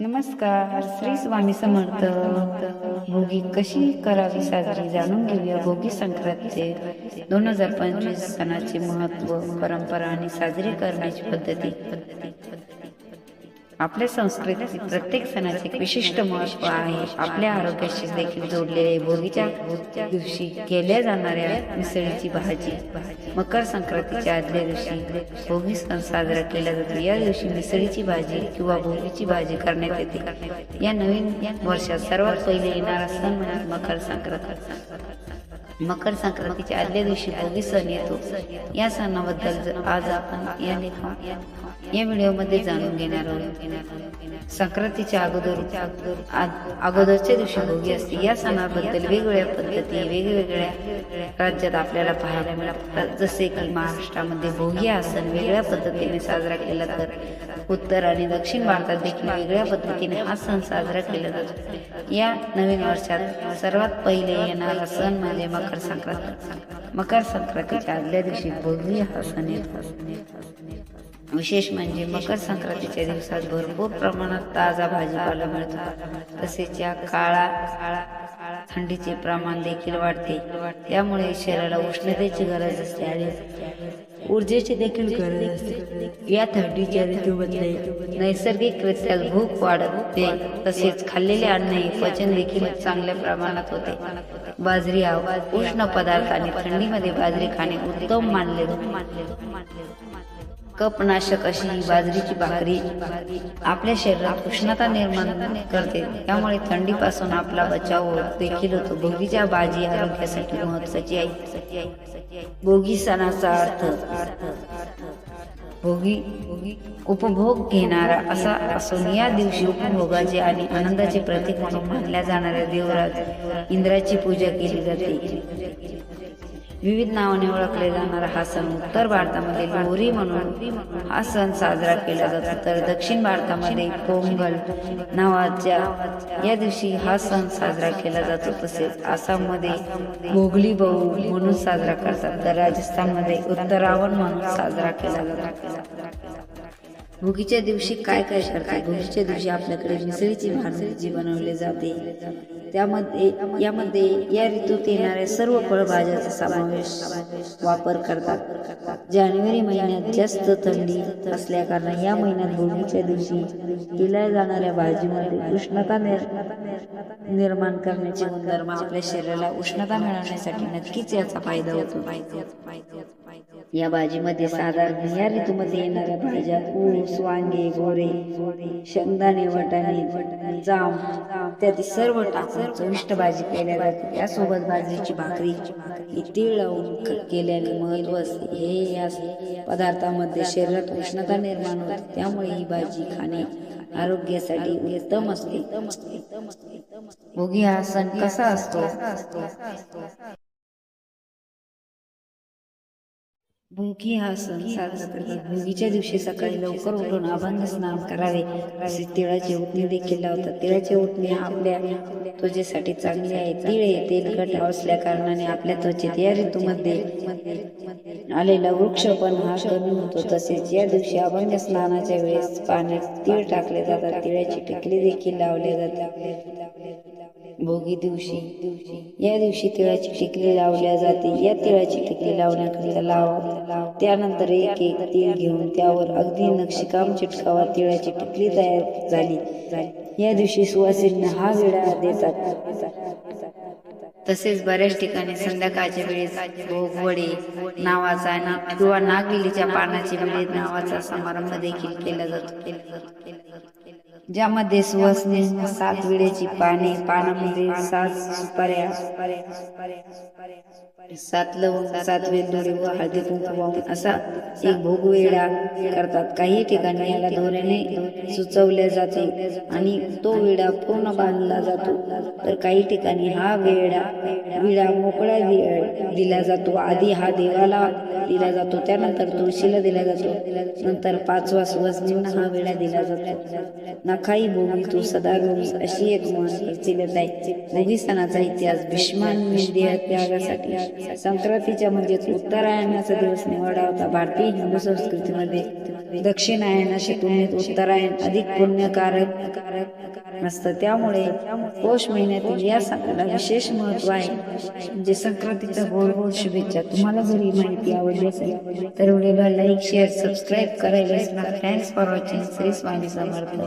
नमस्कार श्री स्वामी समर्थ. भोगी कशी करावी साजरी जाणून घेऊया भोगी संक्रांतीचे. दोन हजार पंचवीस सणाचे महत्त्व परंपरा आणि साजरी करण्याची पद्धती. आपल्या संस्कृतीत प्रत्येक सणाचे एक विशिष्ट महत्त्व आहे. आपल्या आरोग्याशी देखील जोडलेले भोगीच्या दिवशी केल्या जाणाऱ्या मिसळीची भाजी मकर संक्रांतीच्या आदल्या दिवशी भोगी सण साजरा केला जातो. या दिवशी मिसळीची भाजी किंवा भोगीची भाजी करण्यात येते. या नवीन वर्षात सर्वात पहिले येणारा सण म्हणजे मकर संक्रांत. मकर संक्रांतीच्या आदल्या दिवशी भोगी सण येतो. या सणाबद्दल आज आपण या लेखा या व्हिडिओमध्ये जाणून घेणार आहोत. संक्रांतीच्या अगोदर आ- अगोदरच्या दिवशी भोगी असते. या सणाबद्दल वेगवेगळ्या पद्धती वेगवेगळ्या राज्यात आपल्याला पाहायला मिळतात. जसे की महाराष्ट्रामध्ये भोगी हा सण वेगळ्या पद्धतीने साजरा केला तर उत्तर आणि दक्षिण भारतात देखील वेगळ्या पद्धतीने हा सण साजरा केला जातो. या नवीन वर्षात सर्वात पहिले येणारा सण म्हणजे मकर संक्रांत. मकर संक्रांतीच्या आदल्या दिवशी भव्य हा सण येतो. विशेष म्हणजे मकर संक्रांतीच्या दिवसात भरपूर प्रमाणात ताजा भाजीपाला मिळतो. तसेच या काळा थंडीचे प्रमाण देखील वाढते. त्यामुळे शरीराला उष्णतेची गरज असते आणि ऊर्जेची देखील गरज असते. या थंडीच्या ऋतूमध्ये नैसर्गिकरित्या भूक वाढते. तसेच खाल्लेले अन्न पचन देखील चांगल्या प्रमाणात होते. बाजरी हा उष्ण पदार्थ आणि थंडीमध्ये बाजरी खाणे उत्तम मानले कपनाशक अशी ही बाजरीची भाकरी आपल्या शरीरात उष्णता निर्माण करते. त्यामुळे थंडीपासून आपला बचाव देखील होतो. भोगीच्या भाजी आरोग्यासाठी महत्वाची आहे. भोगी सणाचा अर्थ भोगी उपभोग घेणारा असा असून या दिवशी उपभोगाचे आणि आनंदाचे प्रतीक म्हणून मानल्या जाणाऱ्या देवरात इंद्राची पूजा केली जाते. विविध नावाने ओळखले जाणारा हा सण उत्तर भारतामध्ये लोहरी म्हणून हा सण साजरा केला जातो. तर दक्षिण भारतामध्ये पोंगल नावाच्या या दिवशी हा सण साजरा केला जातो. तसेच आसाममध्ये गोगली बहु म्हणून साजरा करतात. तर राजस्थानमध्ये उत्तरावण म्हणून साजरा केला जातो. भोगीच्या दिवशी काय काय करतात भुगीच्या दिवशी आपल्याकडे मिसळीची भाजी बनवली जाते. त्यामध्ये यामध्ये या ऋतूत येणाऱ्या सर्व फळभाज्याचा समावेश वापर करतात. जानेवारी महिन्यात जास्त थंडी असल्याकारणाने या महिन्यात भोगीच्या दिवशी केल्या जाणाऱ्या भाजीमध्ये उष्णता निर्माण करण्याचे गुणधर्म आपल्या शरीराला उष्णता मिळवण्यासाठी नक्कीच याचा फायदा होतो. या भाजीमध्ये साधारण या ऋतूमध्ये येणाऱ्या भाज्या ऊस वांगे गोरे शेंगदाणे वाटाणे जाम इत्यादी सर्व टाकून चविष्ट भाजी केल्या जाते. यासोबत भाजीची भाकरी ही तीळ लावून केल्याने महत्त्व असते हे या पदार्थामध्ये शरीरात उष्णता निर्माण होते. त्यामुळे ही भाजी खाणे आरोग्यासाठी उत्तम असते. भोगी हा सण कसा असतो? भोगी हा सण साजरा करतात. भोगीच्या दिवशी सकाळी लवकर उठून अभंग स्नान करावे. असे तिळाचे उठणे देखील लावतात. तिळाचे उठणे आपल्या त्वचेसाठी चांगले आहे. तिळ हे तेलकट असल्या कारणाने आपल्या त्वचेत या ऋतूमध्ये आलेला वृक्षपण हा कमी होतो. तसेच या दिवशी अभंग स्नानाच्या वेळेस पाण्यात तीळ टाकले जातात. तिळाची टिकली देखील लावले जातात. भोगी दिवशी. या दिवशी तिळाची टिकली लावल्या जाते. या तिळाची टिकली लावण्याकरिता लाव. त्यानंतर एक एक तीळ घेऊन त्यावर अगदी नक्षीकाम चिटकावा तिळाची टिकली तयार झाली. या दिवशी सुवासिनींना हा विडा देतात. तसेच बऱ्याच ठिकाणी संध्याकाळच्या वेळेस भोगवडे नावाचा किंवा नागलीच्या पानाची विडे नावाचा समारंभ देखील केला जातो. ज्यामध्ये सुवासने सात विड्याची पाने पानामध्ये सात सुपाऱ्या. सात लवंग सात वेलदोडे व हळदी कुंकू वाहून असा एक भोगवेडा करतात. काही ठिकाणी याला धोऱ्याने सुचवल्या जाते आणि तो वेडा पूर्ण बांधला जातो. तर काही ठिकाणी हा वेडा विडा मोकळा दि- दिला जातो. आधी हा देवाला दिला जातो त्यानंतर तुळशीला दिला जातो नंतर पाचवा सुवासिनींना हा वेळा दिला जातो. नखाई भोगी तू सदा गोवी अशी एक म्हण प्रचलित आहे. भोगी सणाचा इतिहास भीष्मान त्यागासाठी. संक्रांतीच्या म्हणजेच उत्तरायणाचा दिवस निवडा होता. भारतीय हिंदू संस्कृतीमध्ये दक्षिणायनाशी तुलनेत उत्तरायण अधिक पुण्यकारक असतं त्यामुळे पौष महिन्यातील या सणाला विशेष महत्त्व आहे. म्हणजे संक्रांतीच्या गोड गोड शुभेच्छा. तुम्हाला जरी माहिती आवडली असेल तर व्हिडिओला लाईक शेअर सबस्क्राईब करायला thanks for watching Shri Swami Samarth.